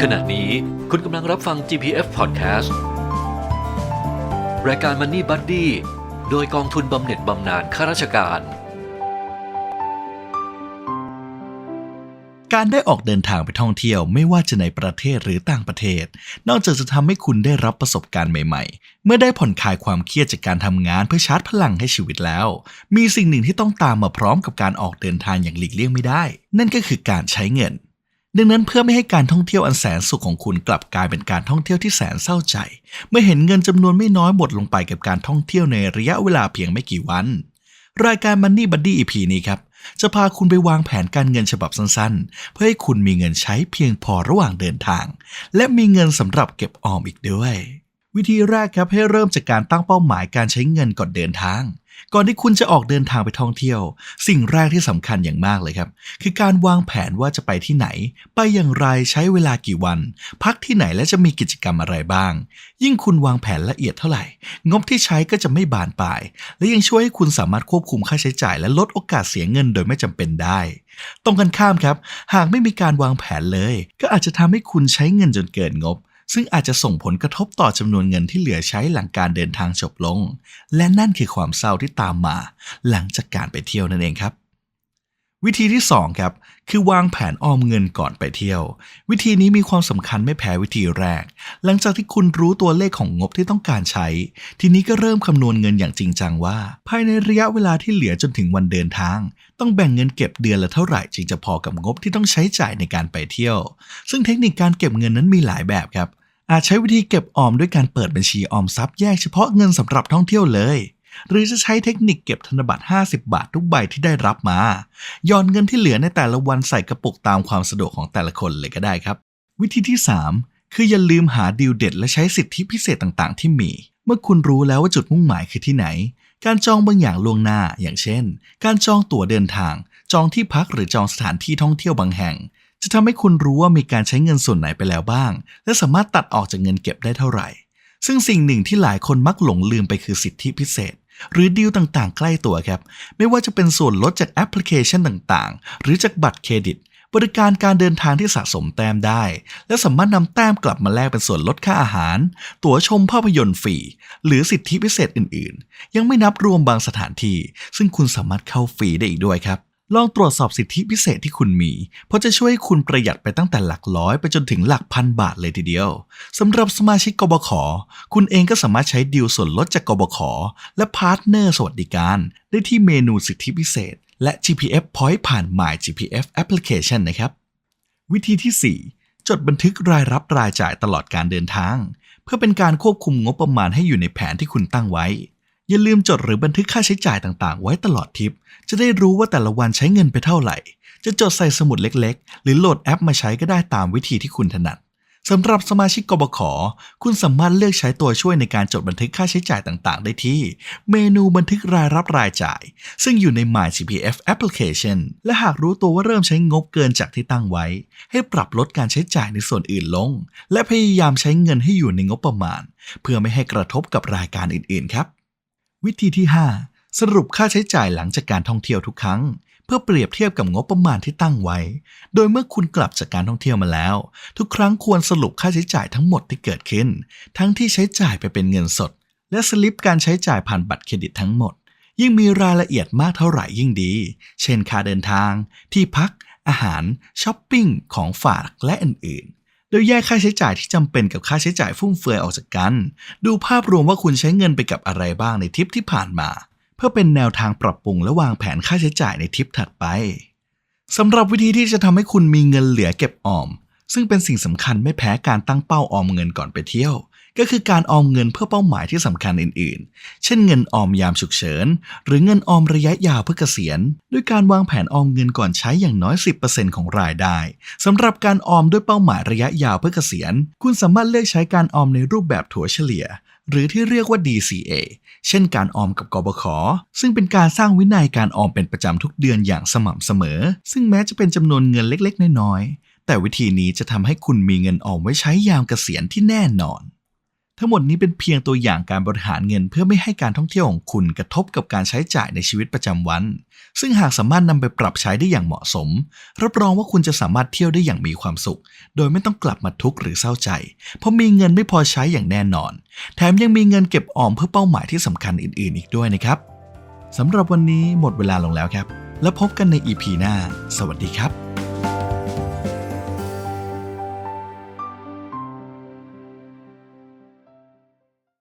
ขณะนี้คุณกำลังรับฟัง GPF Podcast รายการ Money Buddy โดยกองทุนบำเหน็จบำนาญข้าราชการ การได้ออกเดินทางไปท่องเที่ยวไม่ว่าจะในประเทศหรือต่างประเทศ นอกจากจะทำให้คุณได้รับประสบการณ์ใหม่ๆ เมื่อได้ผ่อนคลายความเครียดจากการทำงานเพื่อชาร์จพลังให้ชีวิตแล้ว มีสิ่งหนึ่งที่ต้องตามมาพร้อมกับการออกเดินทางอย่างหลีกเลี่ยงไม่ได้ นั่นก็คือการใช้เงิน ดังนั้นเพื่อไม่ให้การท่องเที่ยวอันแสนสุขของคุณกลับกลายเป็นการท่องเที่ยวที่แสนเศร้าใจ เมื่อเห็นเงินจำนวนไม่น้อยหมดลงไปกับการท่องเที่ยวในระยะเวลาเพียงไม่กี่วัน รายการ Money Buddy EP นี้ครับ จะพาคุณไปวางแผนการเงินฉบับสั้นๆ เพื่อให้คุณมีเงินใช้เพียงพอระหว่างเดินทาง และมีเงินสำหรับเก็บออมอีกด้วย วิธีแรกครับให้เริ่มจากการตั้งเป้าหมายการใช้เงินก่อนเดินทาง ก่อนที่คุณจะออกเดินทางไปท่องเที่ยว สิ่งแรกที่สำคัญอย่างมากเลยครับ คือการวางแผนว่าจะไปที่ไหน ไปอย่างไรใช้เวลากี่วัน พักที่ไหนและจะมีกิจกรรมอะไรบ้าง ยิ่งคุณวางแผนละเอียดเท่าไหร่ งบที่ใช้ก็จะไม่บานปลาย และยังช่วยให้คุณสามารถควบคุมค่าใช้จ่าย และลดโอกาสเสียเงินโดยไม่จำเป็นได้ ตรงกันข้ามครับ หากไม่มีการวางแผนเลย ก็อาจจะทำให้คุณใช้เงินจนเกินงบ ซึ่งอาจจะส่งผลกระทบต่อจำนวนเงินที่เหลือใช้หลังการเดินทางจบลง และนั่นคือความเศร้าที่ตามมา หลังจากการไปเที่ยวนั่นเองครับ วิธีที่ 2 ครับ คือวางแผนออมเงินก่อนไปเที่ยว วิธีนี้มีความสำคัญไม่แพ้วิธีแรก หลังจากที่คุณรู้ตัวเลขของงบที่ต้องการใช้ ทีนี้ก็เริ่มคำนวณเงินอย่างจริงจังว่า ภายในระยะเวลาที่เหลือจนถึงวันเดินทาง ต้องแบ่งเงินเก็บเดือนละเท่าไหร่จึงจะพอกับงบที่ต้องใช้จ่ายในการไปเที่ยว ซึ่งเทคนิคการเก็บเงินนั้นมีหลายแบบครับ อาจใช้วิธีเก็บออมด้วยการเปิดบัญชีออมทรัพย์แยกเฉพาะเงินสำหรับท่องเที่ยวเลย หรือจะใช้เทคนิคเก็บธนบัตร 50 บาททุกใบที่ได้รับมาหย่อนเงินที่เหลือในแต่ละวันใส่กระปุกตามความสะดวกของแต่ละคนเลยก็ได้ครับ วิธีที่ 3 คืออย่าลืมหาดีลเด็ด และใช้สิทธิพิเศษต่างๆ ที่มี เมื่อคุณรู้แล้วว่าจุดมุ่งหมายคือที่ไหน การจองบางอย่างล่วงหน้า อย่างเช่น การจองตั๋วเดินทาง จองที่พักหรือจองสถานที่ท่องเที่ยวบางแห่ง จะทำให้คุณรู้ว่ามีการใช้เงินส่วนไหนไปแล้วบ้าง และสามารถตัดออกจากเงินเก็บได้เท่าไหร่ ซึ่งสิ่งหนึ่งที่หลายคนมักหลงลืมไปคือสิทธิพิเศษ หรือดีลต่างๆ ใกล้ตัวครับ ไม่ว่าจะเป็นส่วนลดจากแอปพลิเคชันต่างๆ หรือจากบัตรเครดิต บริการการเดินทางที่สะสมแต้มได้ และสามารถนำแต้มกลับมาแลกเป็นส่วนลดค่าอาหาร ตั๋วชมภาพยนตร์ฟรี หรือสิทธิพิเศษอื่นๆ ยังไม่นับรวมบางสถานที่ ซึ่งคุณสามารถเข้าฟรีได้อีกด้วยครับ ลองตรวจสอบสิทธิพิเศษที่คุณมี เพราะจะช่วยให้คุณประหยัดไปตั้งแต่หลักร้อยไปจนถึงหลักพันบาทเลยทีเดียวสำหรับสมาชิกกบข คุณเองก็สามารถใช้ดีลส่วนลดจากกบข และพาร์ทเนอร์สวัสดิการ ได้ที่เมนูสิทธิพิเศษ และ GPF Point ผ่าน My GPF Application นะครับ วิธีที่ 4 จดบันทึกรายรับรายจ่ายตลอดการเดินทาง เพื่อเป็นการควบคุมงบประมาณให้อยู่ในแผนที่คุณตั้งไว้ อย่าลืมจดหรือบันทึกค่าใช้จ่ายต่างๆ ไว้ตลอดทริป จะได้รู้ว่าแต่ละวันใช้เงินไปเท่าไหร่ จะจดใส่สมุดเล็กๆ หรือโหลดแอปมาใช้ก็ได้ตามวิธีที่คุณถนัดสำหรับสมาชิกกบข คุณสามารถเลือกใช้ตัวช่วยในการจดบันทึกค่าใช้จ่ายต่างๆ ได้ที่ เมนูบันทึกรายรับรายจ่าย ซึ่งอยู่ใน My GPF Application และหากรู้ตัวว่าเริ่มใช้งบเกินจากที่ตั้งไว้ ให้ปรับลดการใช้จ่ายในส่วนอื่นลง และพยายามใช้เงินให้อยู่ในงบประมาณ เพื่อไม่ให้กระทบกับรายการอื่นๆ ครับ วิธีที่ 5 สรุปค่าใช้จ่ายหลังจากการท่องเที่ยวทุกครั้ง เพื่อเปรียบเทียบกับงบประมาณที่ตั้งไว้ โดยเมื่อคุณกลับจากการท่องเที่ยวมาแล้ว ทุกครั้งควรสรุปค่าใช้จ่ายทั้งหมดที่เกิดขึ้น ทั้งที่ใช้จ่ายไปเป็นเงินสด และสลิปการใช้จ่ายผ่านบัตรเครดิตทั้งหมด ยิ่งมีรายละเอียดมากเท่าไหร่ยิ่งดี เช่นค่าเดินทาง ที่พัก อาหารช้อปปิ้งของฝากและอื่นๆ โดยแยกค่าใช้จ่ายที่จำเป็นกับค่าใช้จ่ายฟุ่มเฟือยออกจากกัน ดูภาพรวมว่าคุณใช้เงินไปกับอะไรบ้างในทริปที่ผ่านมา เพื่อเป็นแนวทางปรับปรุงและวางแผนค่าใช้จ่ายในทริปถัดไปสำหรับวิธีที่จะทำให้คุณมีเงินเหลือเก็บออม ซึ่งเป็นสิ่งสำคัญไม่แพ้การตั้งเป้าออมเงินก่อนไปเที่ยว ก็คือการออมเงินเพื่อเป้าหมายที่สำคัญอื่นๆ เช่นเงินออมยามฉุกเฉิน หรือเงินออมระยะยาวเพื่อเกษียณ ด้วยการวางแผนออมเงินก่อนใช้อย่างน้อย 10%ของรายได้สำหรับการออมด้วยเป้าหมายระยะยาวเพื่อเกษียณ คุณสามารถเลือกใช้การออมในรูปแบบถัวเฉลี่ย หรือที่เรียกว่า DCA เช่นการออมกับกบข ซึ่งเป็นการสร้างวินัยการออมเป็นประจำทุกเดือนอย่างสม่ำเสมอ ซึ่งแม้จะเป็นจำนวนเงินเล็ก ๆ น้อยๆแต่วิธีนี้จะทำให้คุณมีเงินออมไว้ใช้ยามเกษียณที่แน่นอน ทั้งหมดนี้เป็นเพียงตัวอย่างการบริหารเงินเพื่อไม่ให้การท่องเที่ยวของคุณกระทบกับการใช้จ่ายในชีวิตประจำวัน ซึ่งหากสามารถนำไปปรับใช้ได้อย่างเหมาะสม รับรองว่าคุณจะสามารถเที่ยวได้อย่างมีความสุข โดยไม่ต้องกลับมาทุกข์หรือเศร้าใจ เพราะมีเงินไม่พอใช้อย่างแน่นอน แถมยังมีเงินเก็บออมเพื่อเป้าหมายที่สำคัญอื่น ๆ อีกด้วยนะครับสำหรับวันนี้หมดเวลาลงแล้วครับ แล้วพบกันใน EP หน้า สวัสดีครับ